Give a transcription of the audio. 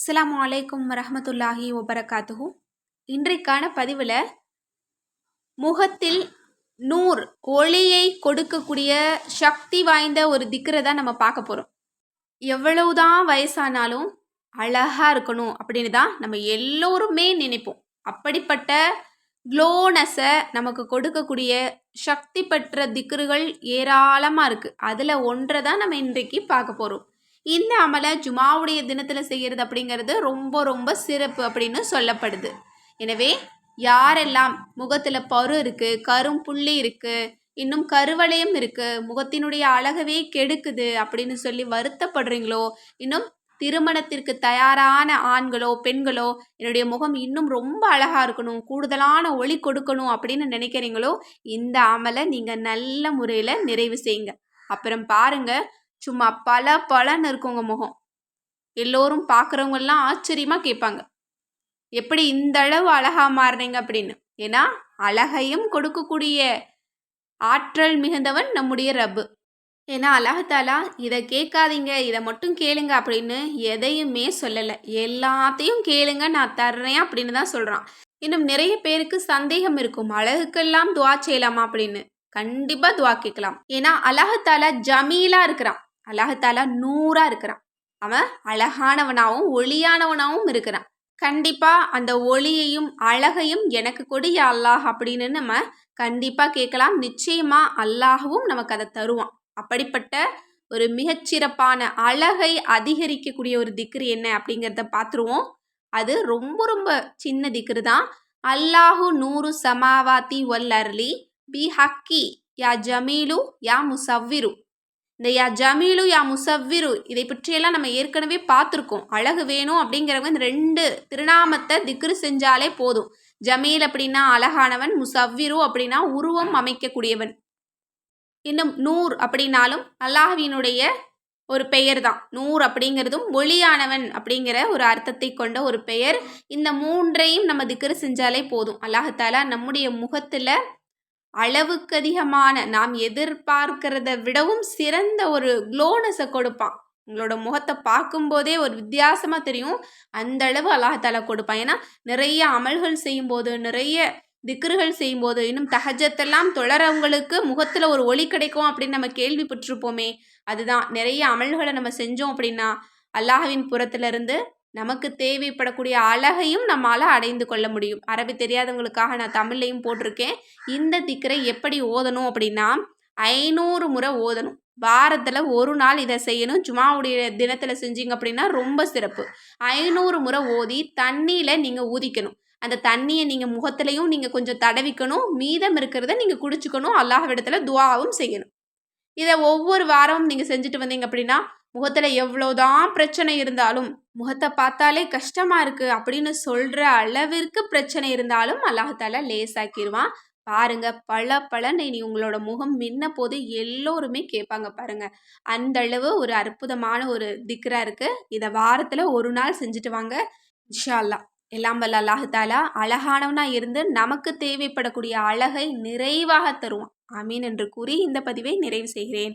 அஸ்லாம் அலைக்கும் வரமத்துல்லாஹி ஒபரகாத்துஹு இன்றைக்கான பதிவில் முகத்தில் நூர் ஒளியை கொடுக்கக்கூடிய சக்தி வாய்ந்த ஒரு திக்கரை தான் நம்ம பார்க்க போகிறோம் எவ்வளவுதான் வயசானாலும் அழகாக இருக்கணும் அப்படின்னு தான் நம்ம எல்லோருமே நினைப்போம். அப்படிப்பட்ட க்ளோனஸை நமக்கு கொடுக்கக்கூடிய சக்தி பெற்ற திக்ருகள் ஏராளமாக இருக்குது அதில் ஒன்றை தான் நம்ம இன்றைக்கு பார்க்க போகிறோம் இந்த அமலை ஜுமாவுடைய தினத்தில் செய்கிறது அப்படிங்கிறது ரொம்ப ரொம்ப சிறப்பு அப்படின்னு சொல்லப்படுது. எனவே யாரெல்லாம் முகத்தில் பரு இருக்குது கரும் புள்ளி இருக்குது இன்னும் கருவளையம் இருக்குது முகத்தினுடைய அழகவே கெடுக்குது அப்படின்னு சொல்லி வருத்தப்படுறீங்களோ இன்னும் திருமணத்திற்கு தயாரான ஆண்களோ பெண்களோ என்னுடைய முகம் இன்னும் ரொம்ப அழகாக இருக்கணும் கூடுதலான ஒளி கொடுக்கணும் அப்படின்னு நினைக்கிறீங்களோ இந்த அமலை நீங்கள் நல்ல முறையில் நிறைவு செய்யுங்க. அப்புறம் பாருங்கள் சும்மா பல பலன்னு இருக்குங்க முகம். எல்லோரும் பார்க்குறவங்கெல்லாம் ஆச்சரியமாக கேட்பாங்க. எப்படி இந்த அளவு அழகாக மாறினீங்க? அப்படின்னு. ஏன்னா அழகையும் கொடுக்கக்கூடிய ஆற்றல் மிகுந்தவன் நம்முடைய ரப்பு. ஏன்னா அழகத்தாலா இதை கேட்காதீங்க இதை மட்டும் கேளுங்க அப்படின்னு எதையுமே சொல்லலை. எல்லாத்தையும் கேளுங்க நான் தர்றேன் அப்படின்னு தான் சொல்கிறான் இன்னும் நிறைய பேருக்கு சந்தேகம் இருக்கும். அழகுக்கெல்லாம் துவா செய்யலாமா? அப்படின்னு. கண்டிப்பாக துவா கேட்கலாம். ஏன்னா அழகத்தாலா ஜமீலாக இருக்கிறான். அல்லாஹாலா நூறா இருக்கிறான். அவன் அழகானவனாகவும் ஒளியானவனாகவும் இருக்கிறான். கண்டிப்பா அந்த ஒளியையும் அழகையும் எனக்கு கொடு அல்லாஹ் அப்படின்னு நம்ம கண்டிப்பா கேட்கலாம். நிச்சயமா அல்லாஹவும் நமக்கு அதை தருவான். அப்படிப்பட்ட ஒரு மிகச்சிறப்பான அழகை அதிகரிக்கக்கூடிய ஒரு திக்ரு என்ன அப்படிங்கிறத பார்த்துருவோம். அது ரொம்ப ரொம்ப சின்ன திக்ரு தான். அல்லாஹு நூறு சமாவாத்தி ஒல் அர்லி பி ஹக்கி யா ஜமீலு யா முசவ்விரு. இந்த யா ஜமீலு யா முசவ்விரு இதை பற்றியெல்லாம் நம்ம ஏற்கனவே பார்த்துருக்கோம். அழகு வேணும் அப்படிங்கிறவங்க இந்த ரெண்டு திருநாமத்தை திக்ரு செஞ்சாலே போதும். ஜமீல் அப்படின்னா அழகானவன் முசவ்விரு அப்படின்னா உருவம் அமைக்கக்கூடியவன். இன்னும் நூர் அப்படின்னாலும் அல்லாஹ்வினுடைய ஒரு பெயர் தான் நூர் அப்படிங்கிறதும் ஒளியானவன் அப்படிங்கிற ஒரு அர்த்தத்தை கொண்ட ஒரு பெயர். இந்த மூன்றையும் நம்ம திக்ரு செஞ்சாலே போதும். அல்லாஹாலா நம்முடைய முகத்தில் அளவுக்கு அதிகமான நாம் எதிர்பார்க்கிறத விடவும் சிறந்த ஒரு க்ளோனஸை கொடுப்பான். உங்களோட முகத்தை பார்க்கும்போதே ஒரு வித்தியாசமாக தெரியும். அந்த அளவு அல்லாஹால கொடுப்பான். ஏன்னா நிறைய அமல்கள் செய்யும்போது நிறைய திக்ருகள் செய்யும்போது இன்னும் தகஜத்தெல்லாம் தொடரவங்களுக்கு முகத்தில் ஒரு ஒளி கிடைக்கும் அப்படின்னு நம்ம கேள்விப்பட்டிருப்போமே. அதுதான். நிறைய அமல்களை நம்ம செஞ்சோம் அப்படின்னா அல்லாஹவின் புறத்திலிருந்து நமக்கு தேவைப்படக்கூடிய அழகையும் நம்மால் அடைந்து கொள்ள முடியும். அரபி தெரியாதவங்களுக்காக நான் தமிழ்லையும் போட்டிருக்கேன். இந்த திக்கரை எப்படி ஓதணும் அப்படின்னா ஐநூறு முறை ஓதணும். வாரத்தில் ஒரு நாள் இதை செய்யணும். ஜுமாவுடைய தினத்தில் செஞ்சீங்க அப்படின்னா ரொம்ப சிறப்பு. ஐநூறு முறை ஓதி தண்ணியில் நீங்கள் ஊதிக்கணும். அந்த தண்ணியை நீங்கள் முகத்துலையும் நீங்கள் கொஞ்சம் தடவிக்கணும். மீதம் இருக்கிறத நீங்கள் குடிச்சுக்கணும். அல்லாஹ்விடத்தில் துவாவும் செய்யணும். இதை ஒவ்வொரு வாரமும் நீங்கள் செஞ்சுட்டு வந்தீங்க அப்படின்னா முகத்தில் எவ்வளோதான் பிரச்சனை இருந்தாலும் முகத்தை பார்த்தாலே கஷ்டமாக இருக்குது அப்படின்னு சொல்கிற அளவிற்கு பிரச்சனை இருந்தாலும் அல்லாஹால லேசாக்கிடுவான் பாருங்க பல பலன் நீ உங்களோட முகம் மின்ன போது எல்லோருமே கேட்பாங்க பாருங்க. அந்த அளவு ஒரு அற்புதமான ஒரு திக்ரா இருக்கு. இதை வாரத்தில் ஒரு நாள் செஞ்சுட்டு வாங்க. இன்ஷால்லா எல்லாம் வல்ல அல்லாஹாலா அழகானவனா இருந்து நமக்கு தேவைப்படக்கூடிய அழகை நிறைவாக தருவான். அமீன் என்று கூறி இந்த பதிவை நிறைவு செய்கிறேன்.